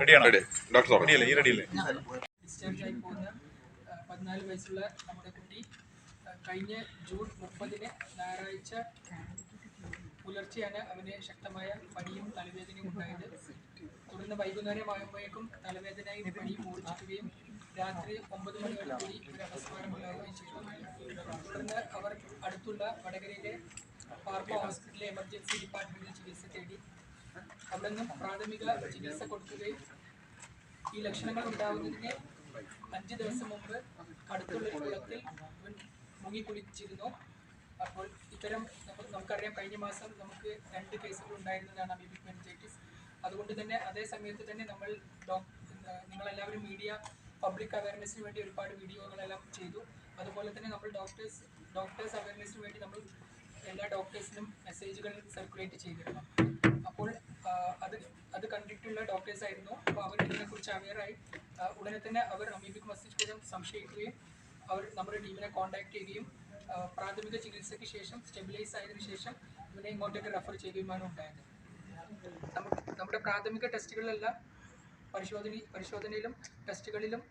റെഡിയാണോ? Ready. Doctor റെഡിയല്ലേ? ഈ റെഡിയല്ലേ? ഡിസ്ചാർജ് ആയി പോകുന്ന പതിനാല് വയസ്സുള്ള നമ്മുടെ കുട്ടി കഴിഞ്ഞ ജൂൺ മുപ്പതിന് ഞായറാഴ്ച പുലർച്ചെയാണ് അവന് ശക്തമായ പനിയും തലവേദനയും ഉണ്ടായത്. തുടർന്ന് വൈകുന്നേരമാകുമ്പോഴേക്കും തലവേദനയും പനിയും മൂർച്ഛിക്കുകയും രാത്രി ഒമ്പത് മണിയോടുകൂടി ഒരു അപസ്മാരമുണ്ടാവുകയും ചെയ്തു. തുടർന്ന് അവർ അടുത്തുള്ള വടകരയിലെ പാർപ്പ ഹോസ്പിറ്റലിലെ എമർജൻസി ഡിപ്പാർട്ട്മെന്റിൽ ചികിത്സ തേടി. അവിടെ നിന്നും പ്രാഥമിക ചികിത്സ കൊടുക്കുകയും ഈ ലക്ഷണങ്ങൾ ഉണ്ടാവുന്നതിന് അഞ്ച് ദിവസം മുമ്പ് അടുത്തുള്ള കുളത്തിൽ മുങ്ങിക്കുളിച്ചിരുന്നു അപ്പോൾ ഇത്തരം നമുക്കറിയാം കഴിഞ്ഞ മാസം നമുക്ക് രണ്ട് കേസുകൾ ഉണ്ടായിരുന്നതാണ് അമീബിക് മെനിഞ്ചൈറ്റിസ് അതുകൊണ്ട് തന്നെ അതേ സമയത്ത് തന്നെ നമ്മൾ നിങ്ങളെല്ലാവരും മീഡിയ പബ്ലിക് അവയർനെസ്സിന് വേണ്ടി ഒരുപാട് വീഡിയോകളെല്ലാം ചെയ്തു. അതുപോലെ തന്നെ നമ്മൾ ഡോക്ടേഴ്സ് ഡോക്ടേഴ്സ് അവയർനെസ്സിന് വേണ്ടി നമ്മൾ എല്ലാ ഡോക്ടേഴ്സിനും മെസ്സേജുകൾ സർക്കുലേറ്റ് ചെയ്തിരുന്നു. അപ്പോൾ അത് അത് കണ്ടിട്ടുള്ള ഡോക്ടേഴ്സ് ആയിരുന്നു അപ്പോൾ അവർ ഇതിനെക്കുറിച്ച് അവെയറായി ഉടനെ തന്നെ അവർ അമീബിക് മസ്തിഷ്കം സംശയിക്കുകയും അവർ നമ്മുടെ ടീമിനെ കോൺടാക്ട് ചെയ്യുകയും പ്രാഥമിക ചികിത്സയ്ക്ക് ശേഷം സ്റ്റെബിലൈസ് ആയതിനു ശേഷം ഇവനെ ഇങ്ങോട്ടേക്ക് റെഫർ ചെയ്യുകയുമാണ് ഉണ്ടായത്. നമ്മുടെ പ്രാഥമിക ടെസ്റ്റുകളിലെല്ലാം പരിശോധന പരിശോധനയിലും ടെസ്റ്റുകളിലും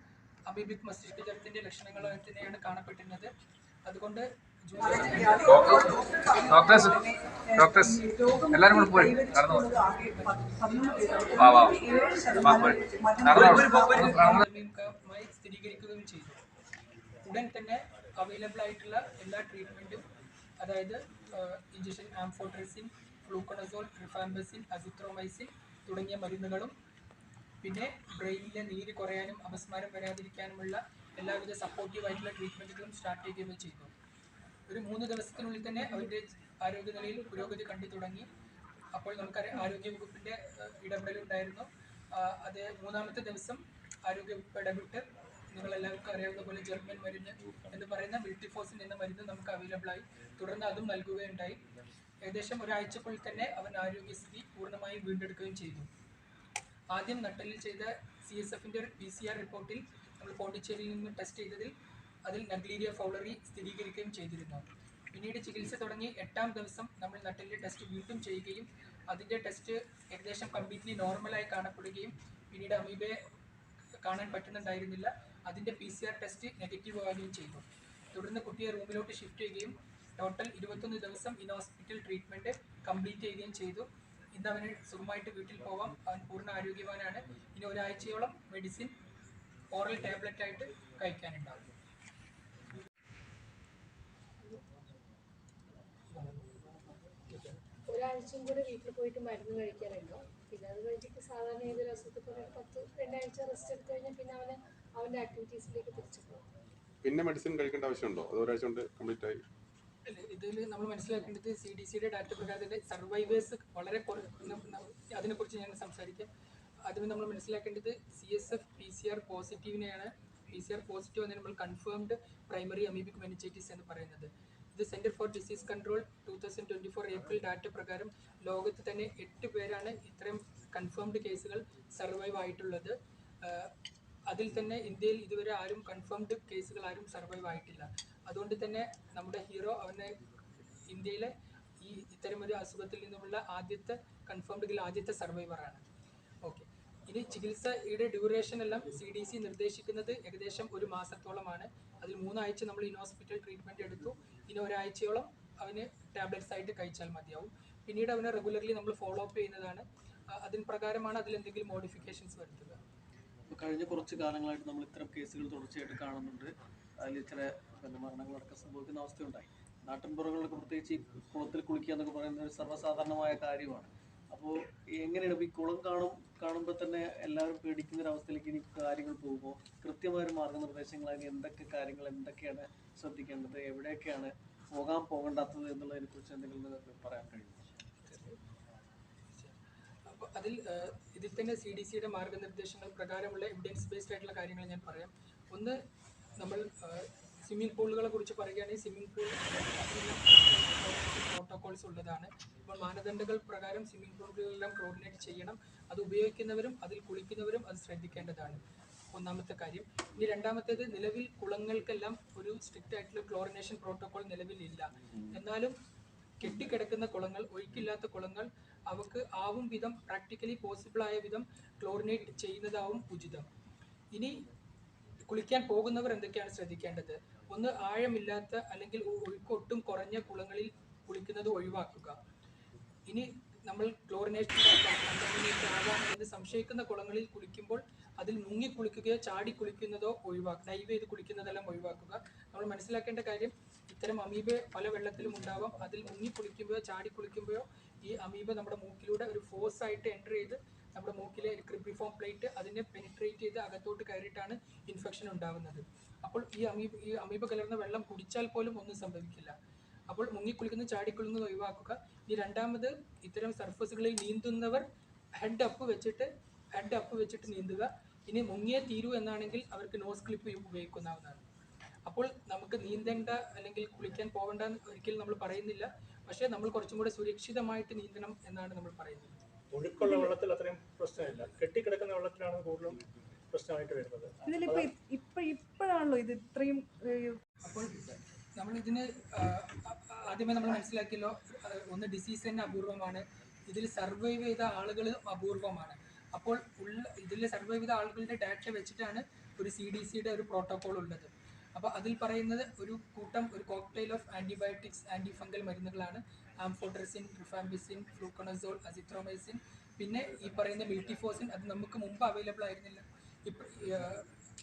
അമീബിക് മസ്തിഷ്കജ്വരത്തിന്റെ ലക്ഷണങ്ങൾ തന്നെയാണ് കാണപ്പെട്ടിരുന്നത്. അതുകൊണ്ട് ജൂലൈ ഡോക്ടേഴ്സ് ഡോക്ടേഴ്സ് എല്ലാരും കൂടെ പോയി നടന്നു വാ വാ. വാ പോയി പ്രാഥമികമായി സ്ഥിരീകരിക്കുകയും ചെയ്തു. ഉടൻ തന്നെ അവൈലബിൾ ആയിട്ടുള്ള എല്ലാ ട്രീറ്റ്മെന്റും അതായത് ഇഞ്ചക്ഷൻ ആംഫോട്രസിൻ ഫ്ലൂക്കണസോൾ ട്രിഫാംബസിൻ അസിത്രോമൈസിൻ തുടങ്ങിയ മരുന്നുകളും പിന്നെ ബ്രെയിനിലെ നീര് കുറയാനും അപസ്മാരം വരാതിരിക്കാനുമുള്ള എല്ലാവിധ സപ്പോർട്ടീവ് ആയിട്ടുള്ള ട്രീറ്റ്മെന്റുകളും സ്റ്റാർട്ട് ചെയ്യുകയും ചെയ്തു. ഒരു മൂന്ന് ദിവസത്തിനുള്ളിൽ തന്നെ അവരുടെ ആരോഗ്യനിലയിൽ പുരോഗതി കണ്ടു തുടങ്ങി. അപ്പോൾ നമുക്കറിയാം ആരോഗ്യ വകുപ്പിന്റെ ഏഹ്, ഇടപെടലുണ്ടായിരുന്നു. അത് മൂന്നാമത്തെ ദിവസം ആരോഗ്യ വകുപ്പ് ഇടപെട്ട് നിങ്ങൾ എല്ലാവർക്കും അറിയാവുന്ന പോലെ ജർമ്മൻ മരുന്ന് എന്ന് പറയുന്ന വിൽട്ടിഫോസിൻ എന്ന മരുന്ന് നമുക്ക് അവൈലബിൾ ആയി. തുടർന്ന് അതും നൽകുകയുണ്ടായി. ഏകദേശം ഒരാഴ്ചക്കുള്ളിൽ തന്നെ അവൻ ആരോഗ്യസ്ഥിതി പൂർണമായും വീണ്ടെടുക്കുകയും ചെയ്തു. ആദ്യം നട്ടലിൽ ചെയ്ത സി എസ് എഫിന്റെ പി സി ആർ റിപ്പോർട്ടിൽ നമ്മൾ പോണ്ടിച്ചേരിയിൽ നിന്ന് ടെസ്റ്റ് ചെയ്തതിൽ അതിൽ നഗ്ലീരിയ ഫൗളറി സ്ഥിരീകരിക്കുകയും ചെയ്തിരുന്നു. പിന്നീട് ചികിത്സ തുടങ്ങി എട്ടാം ദിവസം നമ്മൾ നട്ടലിന്റെ ടെസ്റ്റ് വീണ്ടും ചെയ്യുകയും അതിന്റെ ടെസ്റ്റ് ഏകദേശം കംപ്ലീറ്റ്ലി നോർമലായി കാണപ്പെടുകയും പിന്നീട് അമീബയെ കാണാൻ പറ്റുന്നുണ്ടായിരുന്നില്ല. അതിന്റെ P C R test negative ആവുകയും ചെയ്തു. തുടർന്ന് കുട്ടിയെ റൂമിലോട്ട് ഷിഫ്റ്റ് ചെയ്യുകയും ടോട്ടൽ ഇരുപത്തൊന്ന് ദിവസം ഇൻ ഹോസ്പിറ്റൽ ട്രീറ്റ്മെന്റ് കംപ്ലീറ്റ് ചെയ്യുകയും ചെയ്തു. ഇന്ന് അവന് സുഖമായിട്ട് വീട്ടിൽ പോവാം. അവൻ പൂർണ ആരോഗ്യവാനാണ്. ഇനി ഒരാഴ്ചയോളം മെഡിസിൻ ഓറൽ ടാബ്ലറ്റ് ആയിട്ട് കഴിക്കാനുണ്ടാവും ഒരാഴ്ചയും കൂടെ വീട്ടിൽ പോയിട്ട് മരുന്ന് കഴിക്കാനുണ്ടോ പിന്നെ അത് കഴിഞ്ഞിട്ട് സാധാരണ ഏതൊരു അസുഖത്തിൽ പത്ത് രണ്ടാഴ്ച റെസ്റ്റ് എടുത്തു കഴിഞ്ഞാൽ പിന്നെ അവന് അവന്റെ ആക്ടിവിറ്റീസിലേക്ക് തിരിച്ചു പോകും. പിന്നെ മെഡിസിൻ കഴിക്കേണ്ട ആവശ്യമുണ്ടോ? അത് ഒരാഴ്ച കൊണ്ട് കംപ്ലീറ്റ് ആയി? ഇതിൽ നമ്മൾ മനസ്സിലാക്കേണ്ടത് സി ഡി സിയുടെ ഡാറ്റ പ്രകാരം സർവൈവേഴ്സ് വളരെ അതിനെക്കുറിച്ച് ഞാൻ സംസാരിക്കാം. ആദ്യമേ നമ്മൾ മനസ്സിലാക്കേണ്ടത് C S F P C R പോസിറ്റീവിനെയാണ് P C R positive എന്ന് നമ്മൾ കൺഫേംഡ് പ്രൈമറി അമീബിക് മെനിച്ചൈറ്റിസ് എന്ന് പറയുന്നത്. ഇത് centre for disease control two thousand twenty four April data പ്രകാരം ലോകത്ത് തന്നെ എട്ട് പേരാണ് ഇത്രയും കൺഫേംഡ് കേസുകൾ സർവൈവ് ആയിട്ടുള്ളത്. അതിൽ തന്നെ ഇന്ത്യയിൽ ഇതുവരെ ആരും കൺഫേംഡ് കേസുകൾ ആരും സർവൈവ് ആയിട്ടില്ല. അതുകൊണ്ട് തന്നെ നമ്മുടെ ഹീറോ അവനെ ഇന്ത്യയിലെ ഈ ഇത്തരമൊരു അസുഖത്തിൽ നിന്നുമുള്ള ആദ്യത്തെ കൺഫേംഡ് ആദ്യത്തെ സർവൈവറാണ് ഓക്കെ ഇനി ചികിത്സയുടെ ഡ്യൂറേഷൻ എല്ലാം സി ഡി സി നിർദ്ദേശിക്കുന്നത് ഏകദേശം ഒരു മാസത്തോളമാണ്. അതിൽ മൂന്നാഴ്ച നമ്മൾ ഇൻ ഹോസ്പിറ്റൽ ട്രീറ്റ്മെന്റ് എടുത്തു. ഇനി ഒരാഴ്ചയോളം അവന് ടാബ്ലറ്റ്സ് ആയിട്ട് കഴിച്ചാൽ മതിയാവും. പിന്നീട് അവനെ റെഗുലർലി നമ്മൾ ഫോളോ അപ്പ് ചെയ്യുന്നതാണ്. അതിന് പ്രകാരമാണ് അതിൽ എന്തെങ്കിലും മോഡിഫിക്കേഷൻസ് വരുത്തുക. ഇപ്പൊ കഴിഞ്ഞ കുറച്ച് കാലങ്ങളായിട്ട് നമ്മൾ ഇത്തരം കേസുകൾ തുടർച്ചയായിട്ട് കാണുന്നുണ്ട്. അതിൽ ചില പിന്നെ മരണങ്ങളടക്കം സംഭവിക്കുന്ന അവസ്ഥയുണ്ടായി. നാട്ടിൻപുറങ്ങളിലൊക്കെ പ്രത്യേകിച്ച് ഈ കുളത്തിൽ കുളിക്കുക എന്നൊക്കെ പറയുന്ന ഒരു സർവസാധാരണമായ കാര്യമാണ്. അപ്പോൾ എങ്ങനെയാണ് ഇപ്പോൾ ഈ കുളം കാണും കാണുമ്പോൾ തന്നെ എല്ലാവരും പേടിക്കുന്ന ഒരു അവസ്ഥയിലേക്ക് ഇനി കാര്യങ്ങൾ പോകുമ്പോൾ കൃത്യമായ ഒരു മാർഗനിർദ്ദേശങ്ങൾ അതിന് എന്തൊക്കെ കാര്യങ്ങൾ എന്തൊക്കെയാണ് ശ്രദ്ധിക്കേണ്ടത് എവിടെയൊക്കെയാണ് പോകാൻ പോകേണ്ടാത്തത് എന്നുള്ളതിനെ കുറിച്ച് എന്തെങ്കിലും പറയാൻ അപ്പോൾ അതിൽ ഇതിൽ തന്നെ സി ഡി സിയുടെ മാർഗനിർദ്ദേശങ്ങൾ പ്രകാരമുള്ള എവിഡൻസ് ബേസ്ഡ് ആയിട്ടുള്ള കാര്യങ്ങൾ ഞാൻ പറയാം. ഒന്ന് നമ്മൾ സ്വിമ്മിംഗ് പൂളുകളെ കുറിച്ച് പറയുകയാണെങ്കിൽ സ്വിമ്മിംഗ് പൂൾ പ്രോട്ടോകോൾസ് ഉള്ളതാണ്. അപ്പോൾ മാനദണ്ഡങ്ങൾ പ്രകാരം സ്വിമ്മിംഗ് പൂളുകളെല്ലാം കോർഡിനേറ്റ് ചെയ്യണം. അത് ഉപയോഗിക്കുന്നവരും അതിൽ കുളിക്കുന്നവരും അത് ശ്രദ്ധിക്കേണ്ടതാണ്. ഒന്നാമത്തെ കാര്യം. ഇനി രണ്ടാമത്തേത് നിലവിൽ കുളങ്ങൾക്കെല്ലാം ഒരു സ്ട്രിക്റ്റ് ആയിട്ടുള്ള ക്ലോറിനേഷൻ പ്രോട്ടോകോൾ നിലവിലില്ല. എന്നാലും കെട്ടിക്കിടക്കുന്ന കുളങ്ങൾ ഒഴുക്കില്ലാത്ത കുളങ്ങൾ അവക്ക് ആവും വിധം പ്രാക്ടിക്കലി പോസിബിൾ ആയ വിധം ക്ലോറിനേറ്റ് ചെയ്യുന്നതാവും ഉചിതം. ഇനി കുളിക്കാൻ പോകുന്നവർ എന്തൊക്കെയാണ് ശ്രദ്ധിക്കേണ്ടത്? ഒന്ന് ആഴമില്ലാത്ത അല്ലെങ്കിൽ ഒഴുക്കൊട്ടും കുറഞ്ഞ കുളങ്ങളിൽ കുളിക്കുന്നത് ഒഴിവാക്കുക. ഇനി നമ്മൾ ക്ലോറിനേഷൻ കണ്ടാമിനേറ്റ് ആകാം എന്ന് സംശയിക്കുന്ന കുളങ്ങളിൽ കുളിക്കുമ്പോൾ അതിൽ മുങ്ങി കുളിക്കുകയോ ചാടി കുളിക്കുന്നതോ ഒഴിവാക്കുക ഡൈവ് ചെയ്ത് കുളിക്കുന്നതെല്ലാം ഒഴിവാക്കുക. നമ്മൾ മനസ്സിലാക്കേണ്ട കാര്യം ഇത്തരം അമീബ പല വെള്ളത്തിലും ഉണ്ടാവാം. അതിൽ മുങ്ങി കുളിക്കുമ്പോഴോ ചാടി കുളിക്കുമ്പോഴോ ഈ അമീബ നമ്മുടെ മൂക്കിലൂടെ ഒരു ഫോഴ്സ് ആയിട്ട് എന്റർ ചെയ്ത് നമ്മുടെ മൂക്കിലെ ഒരു പ്ലേറ്റ് അതിനെ പെനിട്രേറ്റ് ചെയ്ത് അകത്തോട്ട് കയറിയിട്ടാണ് ഇൻഫെക്ഷൻ ഉണ്ടാകുന്നത് അപ്പോൾ ഈ അമീബ ഈ അമീബ കലർന്ന വെള്ളം കുടിച്ചാൽ പോലും ഒന്നും സംഭവിക്കില്ല. അപ്പോൾ മുങ്ങിക്കുളിക്കുന്നത് ചാടിക്കുളിക്കുന്നത് ഒഴിവാക്കുക. ഇനി രണ്ടാമത് ഇത്തരം സർഫസുകളിൽ നീന്തുന്നവർ ഹെഡ് അപ്പ് വെച്ചിട്ട് ഹെഡ് അപ്പ് വെച്ചിട്ട് നീന്തുക. ഇനി മുങ്ങിയേ തീരൂ എന്നാണെങ്കിൽ അവർക്ക് നോസ് ക്ലിപ്പ് ഉപയോഗിക്കാവുന്നതാണ്. അപ്പോൾ നമുക്ക് നീന്തേണ്ട അല്ലെങ്കിൽ കുളിക്കാൻ പോകേണ്ട ഒരിക്കലും നമ്മൾ പറയുന്നില്ല. പക്ഷേ നമ്മൾ കുറച്ചും കൂടെ സുരക്ഷിതമായിട്ട് നീന്തണം എന്നാണ് നമ്മൾ പറയുന്നത്. ഒഴുക്കുള്ള വെള്ളത്തിൽ അത്രയും പ്രശ്നമില്ല. കെട്ടിക്കിടക്കുന്ന വെള്ളത്തിലാണ് കൂടുതലും പ്രശ്നമായിട്ട് വരുന്നത്. ഇതിലിപ്പോ ഇപ്പൊ ഇപ്പോഴാണല്ലോ ഇത് ഇത്രയും അപ്പോൾ നമ്മൾ ഇതിന് ആദ്യമേ നമ്മൾ മനസ്സിലാക്കിയല്ലോ ഒന്ന് ഡിസീസ് തന്നെ അപൂർവമാണ്. ഇതിൽ സർവൈവ് ചെയ്ത ആളുകൾ അപൂർവമാണ്. അപ്പോൾ ഉള്ള ഇതിൽ സർവൈവ് ചെയ്ത ആളുകളുടെ ഡാറ്റ വെച്ചിട്ടാണ് ഒരു സി ഡി സിയുടെ ഒരു പ്രോട്ടോകോൾ ഉള്ളത്. അപ്പോൾ അതിൽ പറയുന്നത് ഒരു കൂട്ടം ഒരു cocktail of antibiotics anti fungal മരുന്നുകളാണ്. ആംഫോട്രസിൻ റിഫാംബിസിൻ ഫ്ലൂക്കണസോൾ അസിത്രോമൈസിൻ പിന്നെ ഈ പറയുന്ന മിൽട്ടിഫോസിൻ അത് നമുക്ക് മുമ്പ് അവൈലബിൾ ആയിരുന്നില്ല.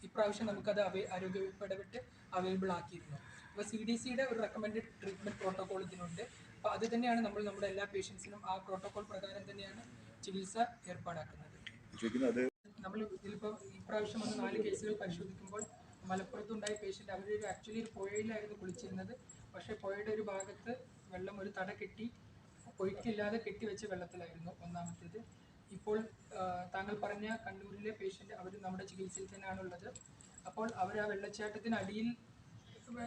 ഇപ്രാവശ്യം നമുക്കത് അവൈ ആരോഗ്യ ഇടപെട്ട് അവൈലബിൾ ആക്കിയിരുന്നു. അപ്പോൾ സി ഡി സിയുടെ ഒരു റെക്കമെൻഡഡ് ട്രീറ്റ്മെന്റ് പ്രോട്ടോകോൾ ഇതിനുണ്ട്. അപ്പോൾ അത് തന്നെയാണ് നമ്മൾ നമ്മുടെ എല്ലാ പേഷ്യൻസിനും ആ പ്രോട്ടോകോൾ പ്രകാരം തന്നെയാണ് ചികിത്സ ഏർപ്പാടാക്കുന്നത്. നമ്മൾ ഇതിലിപ്പോൾ ഇപ്രാവശ്യം വന്ന് നാല് കേസുകൾ പരിശോധിക്കുമ്പോൾ മലപ്പുറത്തുണ്ടായ പേഷ്യന്റ് അവർ ആക്ച്വലി ഒരു പുഴയിലായിരുന്നു കുളിച്ചിരുന്നത്. പക്ഷേ പുഴയുടെ ഒരു ഭാഗത്ത് വെള്ളം ഒരു തട കെട്ടി ഒഴുക്കില്ലാതെ കെട്ടിവെച്ച വെള്ളത്തിലായിരുന്നു ഒന്നാമത്തേത്. ഇപ്പോൾ താങ്കൾ പറഞ്ഞ കണ്ണൂരിലെ പേഷ്യന്റ് അവർ നമ്മുടെ ചികിത്സയിൽ തന്നെയാണുള്ളത്. അപ്പോൾ അവർ ആ വെള്ളച്ചാട്ടത്തിനടിയിൽ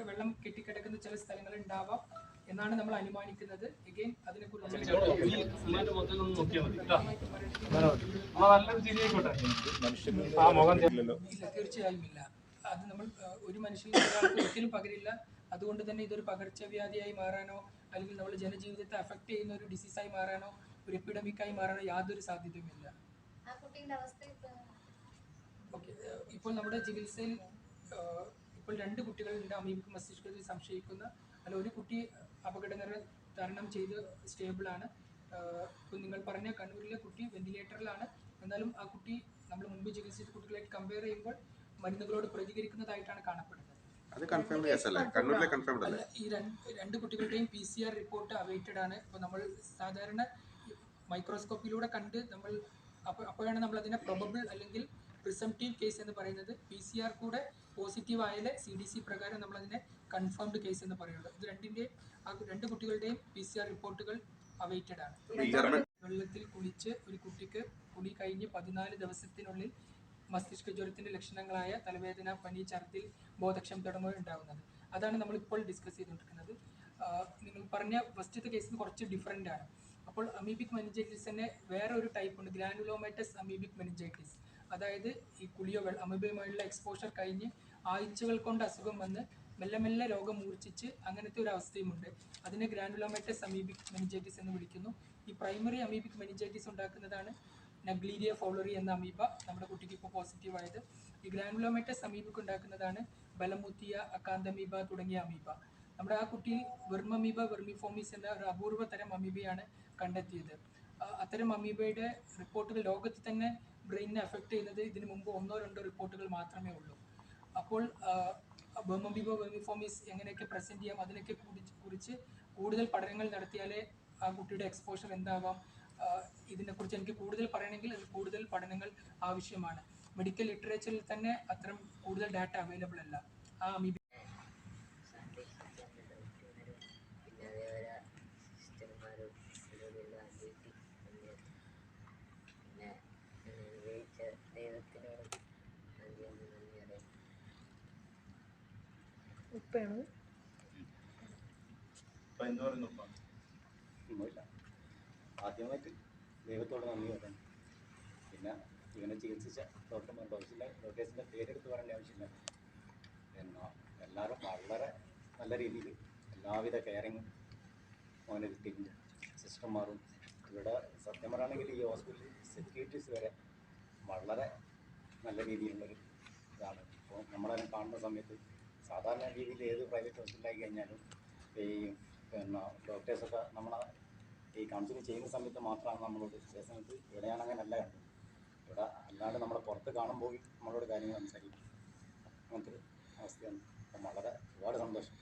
വെള്ളം കെട്ടിക്കിടക്കുന്ന ചില സ്ഥലങ്ങൾ ഉണ്ടാവാം എന്നാണ് നമ്മൾ അനുമാനിക്കുന്നത്. എഗെയിൻ അതിനെക്കുറിച്ച് ഇല്ല. തീർച്ചയായും ഇല്ല. അത് നമ്മൾ ഒരു മനുഷ്യൻ ഒരിക്കലും പകരില്ല. അതുകൊണ്ട് തന്നെ ഇതൊരു പകർച്ചവ്യാധിയായി മാറാനോ അല്ലെങ്കിൽ നമ്മൾ ജനജീവിതത്തെ അഫക്റ്റ് ചെയ്യുന്ന ഒരു ഡിസീസായി മാറാനോ ഒരു എപ്പിഡമിക്കായി മാറാനോ യാതൊരു സാധ്യതയുമില്ല ആ കുട്ടിയുടെ അവസ്ഥ ഇപ്പൊ ഇപ്പോൾ നമ്മുടെ ചികിത്സയിൽ ഇപ്പോൾ രണ്ട് കുട്ടികളുണ്ട്. അമീബിക് മസ്തിഷ്കത്തിൽ സംശയിക്കുന്ന. അല്ല ഒരു കുട്ടി അപകടകര തരണം ചെയ്ത് സ്റ്റേബിളാണ് ഇപ്പം നിങ്ങൾ പറഞ്ഞ കണ്ണൂരിലെ കുട്ടി വെന്റിലേറ്ററിലാണ് എന്നാലും ആ കുട്ടി നമ്മൾ മുമ്പ് ചികിത്സിച്ച കുട്ടികളായിട്ട് കമ്പയർ ചെയ്യുമ്പോൾ മരുന്നുകളോട് പ്രതികരിക്കുന്നതായിട്ടാണ് കാണപ്പെടുന്നത്. അത് കൺഫേംഡ് കേസ് അല്ലേ? കണ്ണൂരിലെ കൺഫേംഡ് അല്ലേ? ഈ രണ്ട് രണ്ട് കുട്ടികളുടെയും P C R report awaited ആണ്. ഇപ്പോൾ നമ്മൾ സാധാരണ മൈക്രോസ്കോപ്പിലൂടെ കണ്ട് നമ്മൾ അപ്പോൾ അപ്പോഴാണ് നമ്മൾ അതിനെ പ്രൊബബിൾ അല്ലെങ്കിൽ പ്രിസംറ്റീവ് കേസ് എന്ന് പറയുന്നത് പി സി ആർ കൂടെ പോസിറ്റീവ് ആയാലേ സി ഡി സി പ്രകാരം നമ്മൾ അതിനെ കൺഫേംഡ് കേസ് എന്ന് പറയുന്നത് ഇത് രണ്ടിന്റെയും ആ രണ്ട് കുട്ടികളുടെയും പി സി ആർ റിപ്പോർട്ടുകൾ അവൈറ്റഡ് ആണ്. വെള്ളത്തിൽ കുളിച്ച് ഒരു കുട്ടിക്ക് കുളി കഴിഞ്ഞ് പതിനാല് ദിവസത്തിനുള്ളിൽ മസ്തിഷ്ക ജ്വരത്തിന്റെ ലക്ഷണങ്ങളായ തലവേദന പനി ഛർദിൽ ബോധക്ഷം തുടങ്ങുക ഉണ്ടാകുന്നത് അതാണ് നമ്മളിപ്പോൾ ഡിസ്കസ് ചെയ്തുകൊണ്ടിരിക്കുന്നത്. നിങ്ങൾ പറഞ്ഞ ഫസ്റ്റത്തെ കേസിന് കുറച്ച് ഡിഫറെന്റ് ആണ്. അപ്പോൾ അമീബിക് മെനിഞ്ചൈറ്റിസ് തന്നെ വേറെ ഒരു ടൈപ്പ് ഉണ്ട്. ഗ്രാനുലോമൈറ്റസ് അമീബിക് മെനിഞ്ചൈറ്റിസ് അതായത് ഈ കുളിയോ അമീബയുമായുള്ള എക്സ്പോഷർ കഴിഞ്ഞ് ആഴ്ചകൾ കൊണ്ട് അസുഖം വന്ന് മെല്ലെ മെല്ലെ രോഗം മൂർച്ഛിച്ച് അങ്ങനത്തെ ഒരു അവസ്ഥയുമുണ്ട് അതിനെ ഗ്രാനുലോമൈറ്റസ് സമീപിക് മെനിജൈറ്റിസ് എന്ന് വിളിക്കുന്നു. ഈ പ്രൈമറി അമീബിക് മെനിജൈറ്റിസ് ഉണ്ടാക്കുന്നതാണ് നഗ്ലീരിയ ഫോളറി എന്ന അമീബ നമ്മുടെ കുട്ടിക്ക് ഇപ്പോൾ പോസിറ്റീവ് ആയത്. ഈ ഗ്രാനുലോമൈറ്റസ് സമീപിക് ഉണ്ടാക്കുന്നതാണ് ബലമുത്തിയ അക്കാന്തമീബ തുടങ്ങിയ അമീബ. നമ്മുടെ ആ കുട്ടിയിൽ വെർമമീബ വെർമിഫോമിസ് എന്ന ഒരു അപൂർവ തരം അമീബയാണ് കണ്ടെത്തിയത്. അത്തരം അമീബയുടെ റിപ്പോർട്ടുകൾ ലോകത്ത് തന്നെ ബ്രെയിനിനെ അഫക്റ്റ് ചെയ്യുന്നത് ഇതിനു മുമ്പ് ഒന്നോ രണ്ടോ റിപ്പോർട്ടുകൾ മാത്രമേ ഉള്ളൂ. അപ്പോൾ ബെർമബിബോ വെർമിഫോമിസ് എങ്ങനെയൊക്കെ പ്രസന്റ് ചെയ്യാം അതിനൊക്കെ കുറിച്ച് കൂടുതൽ പഠനങ്ങൾ നടത്തിയാലേ ആ കുട്ടിയുടെ എക്സ്പോഷർ എന്താവാം ഇതിനെക്കുറിച്ച് എനിക്ക് കൂടുതൽ പറയണമെങ്കിൽ അത് കൂടുതൽ പഠനങ്ങൾ ആവശ്യമാണ്. മെഡിക്കൽ ലിറ്ററേച്ചറിൽ തന്നെ അത്തരം കൂടുതൽ ഡാറ്റ അവൈലബിൾ അല്ല. ആ പിന്നെ അതേപോലെ സിസ്റ്റർമാരും ഇതിലുള്ള അനിയത്തി പിന്നെ അനുഭവിച്ച ദൈവത്തിനോട് നന്ദി ഒന്ന് നന്ദി അറിയാം ഉപ്പയാണ്? ഒന്നുമില്ല ആദ്യമായിട്ട് ദൈവത്തോട് നന്ദി പറയാം പിന്നെ ഇവനെ ചികിത്സിച്ച ഡോക്ടർമാരുടെ ആവശ്യമില്ല ഡോക്ടേഴ്സിന്റെ പേരെടുത്ത് പറയേണ്ട ആവശ്യമില്ല. എന്നാൽ എല്ലാവരും വളരെ നല്ല രീതിയിൽ എല്ലാവിധ കെയറിങ്ങും അവന് കിട്ടിയിട്ടുണ്ട്. സിസ്റ്റർമാറും ഇവിടെ സത്യം പറയുകയാണെങ്കിൽ ഈ ഹോസ്പിറ്റലിൽ സെക്യൂരിറ്റീസ് വരെ വളരെ നല്ല രീതിയിലുള്ളൊരു ഇതാണ്. ഇപ്പോൾ നമ്മളതിനെ കാണുന്ന സമയത്ത് സാധാരണ രീതിയിൽ ഏത് പ്രൈവറ്റ് ഹോസ്പിറ്റലായി കഴിഞ്ഞാലും ഈ പിന്നെ ഡോക്ടേഴ്സൊക്കെ നമ്മളെ ഈ കൗൺസിലിംഗ് ചെയ്യുന്ന സമയത്ത് മാത്രമാണ് നമ്മളോട് ചില സമയത്ത് ഇവിടെയാണ് അങ്ങനെയല്ല. കണ്ടത് ഇവിടെ അല്ലാണ്ട് നമ്മളെ പുറത്ത് കാണുമ്പോൾ നമ്മളോട് കാര്യങ്ങൾ സംസാരിക്കും. അങ്ങനത്തെ ഒരു അവസ്ഥയാണ്. അപ്പം വളരെ ഒരുപാട് സന്തോഷം.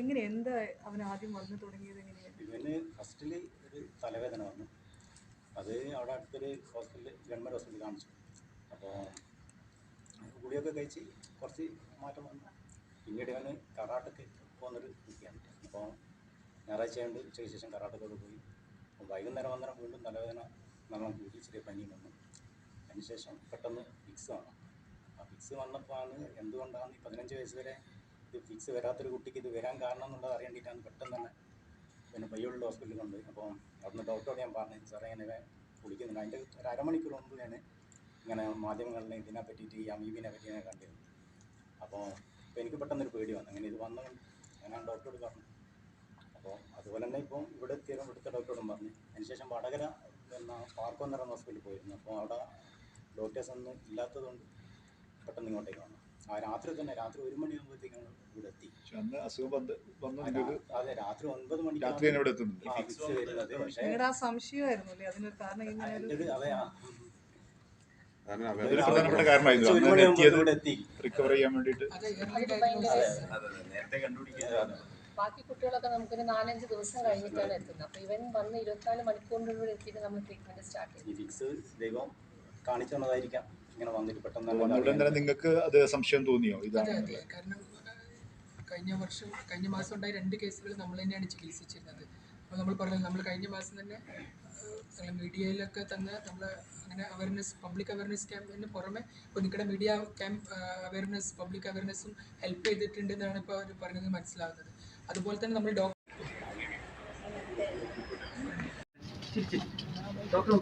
എങ്ങനെ എന്താ അവൻ ആദ്യം വന്നു തുടങ്ങിയത് എങ്ങനെയാണ് ഇവന് ഫസ്റ്റിൽ ഒരു തലവേദന വന്നു. അത് അവിടെ അടുത്തൊരു ഹോസ്പിറ്റലിൽ ഗവൺമെന്റ് ഹോസ്പിറ്റലിൽ കാണിച്ചു. അപ്പോൾ ഗുളിയൊക്കെ കഴിച്ച് കുറച്ച് മാറ്റം വന്നു. പിന്നീട് ഇവന് കറാട്ടക്ക് പോകുന്നൊരു കുട്ടിയാണ് അപ്പോൾ ഞായറാഴ്ച ആയതുകൊണ്ട് ഉച്ചയ്ക്ക് ശേഷം കറാട്ടക്കൊക്കെ പോയി. വൈകുന്നേരം വന്നേരം വീണ്ടും തലവേദന നല്ലോണം കൂടി ചെറിയ പനിയും വന്നു. അതിനുശേഷം പെട്ടെന്ന് ഫിക്സ് വന്നു. ആ ഫിക്സ് വന്നപ്പോഴാണ് എന്തുകൊണ്ടാണ് ഈ പതിനഞ്ച് വയസ്സ് വരെ ഇത് ഫിക്സ് വരാത്തൊരു കുട്ടിക്ക് ഇത് വരാൻ കാരണം എന്നുള്ളത് അറിയേണ്ടിയിട്ടാണ് പെട്ടെന്ന് തന്നെ പിന്നെ പയ്യോളിൽ ഹോസ്പിറ്റലിൽ കൊണ്ടുപോയി. അപ്പോൾ അവിടുന്ന് ഡോക്ടറോട് ഞാൻ പറഞ്ഞു സാറേ ഇങ്ങനെ കുളിക്കുന്നുണ്ട് അതിന്റെ ഒരു അരമണിക്കൂർ മുമ്പ് ഞാൻ ഇങ്ങനെ മാധ്യമങ്ങളിൽ ഇതിനെ പറ്റിയിട്ട് ഈ അമീബിനെ പറ്റി ഞാൻ കണ്ടിരുന്നു അപ്പോൾ ഇപ്പോൾ എനിക്ക് പെട്ടെന്നൊരു പേടി വന്നു. അങ്ങനെ ഇത് വന്നു. ഞാൻ ഡോക്ടറോട് പറഞ്ഞു. അപ്പോൾ അതുപോലെ തന്നെ ഇപ്പം ഇവിടെ എത്തിയാലും ഇവിടുത്തെ ഡോക്ടറോടും പറഞ്ഞു. അതിനുശേഷം വടകര പിന്നെ എന്ന് പറയുന്ന ഹോസ്പിറ്റലിൽ പോയിരുന്നു. അപ്പോൾ അവിടെ ഡോക്ടേഴ്സ് ഒന്നും ഇല്ലാത്തതുകൊണ്ട് പെട്ടെന്ന് ഇങ്ങോട്ടേക്ക് വന്നു. ആ രാത്രി തന്നെ രാത്രി ഒരു മണിയാകുമ്പോഴത്തേക്കാണ് ഇവിടെ എത്തി. അന്ന് അസുഖം അതെ രാത്രി ഒൻപത് മണി രാത്രി ഇവിടെ എത്തുന്നുണ്ട്. ആ പക്ഷേ സംശയമായിരുന്നു അതിനൊരു കാരണം ഇങ്ങനെ ഒരു അതിന്റെ അതെ ആ കാരണം അതൊരു അവരുടെ പ്രധാനപ്പെട്ട കാരണമായിരുന്നു. റിക്കവർ ചെയ്യാൻ വേണ്ടിയിട്ട്. നേരത്തെ ബാക്കി കുട്ടികളൊക്കെ നമുക്കൊരു നാലഞ്ച് ദിവസം കഴിഞ്ഞിട്ടാണ് എത്തുന്നത്. അപ്പൊ ഇവൻ വന്ന് ഇരുപത്തിനാല് മണിക്കൂറിനുള്ളിൽ എത്തിയിട്ട് നമ്മൾ ട്രീറ്റ്മെന്റ് സ്റ്റാർട്ട് ദൈവം കാണിച്ചു തന്നതായിരിക്കാം. ഇങ്ങനെ വന്നിട്ട് പെട്ടെന്ന് നിങ്ങൾക്ക് അത് സംശയം തോന്നിയോ? ഇതാണ് കാരണം കഴിഞ്ഞ വർഷം കഴിഞ്ഞ മാസം ഉണ്ടായ രണ്ട് കേസുകൾ നമ്മൾ തന്നെയാണ് ചികിത്സിച്ചിരുന്നത്. അപ്പോൾ നമ്മൾ പറഞ്ഞത് നമ്മൾ കഴിഞ്ഞ മാസം തന്നെ മീഡിയയിലൊക്കെ തന്നെ നമ്മൾ അങ്ങനെ അവയർനെസ് പബ്ലിക് അവയർനെസ് ക്യാമ്പിന് പുറമെ ഇപ്പോൾ നിങ്ങളുടെ മീഡിയ ക്യാമ്പ് അവയർനെസ് പബ്ലിക് അവയർനെസ്സും ഹെൽപ്പ് ചെയ്തിട്ടുണ്ട് എന്നാണ് ഇപ്പോൾ അവർ പറഞ്ഞത് മനസ്സിലാകുന്നത് അതുപോലെ തന്നെ നമ്മൾ ഡോക്ടർ ഡോക്ടർ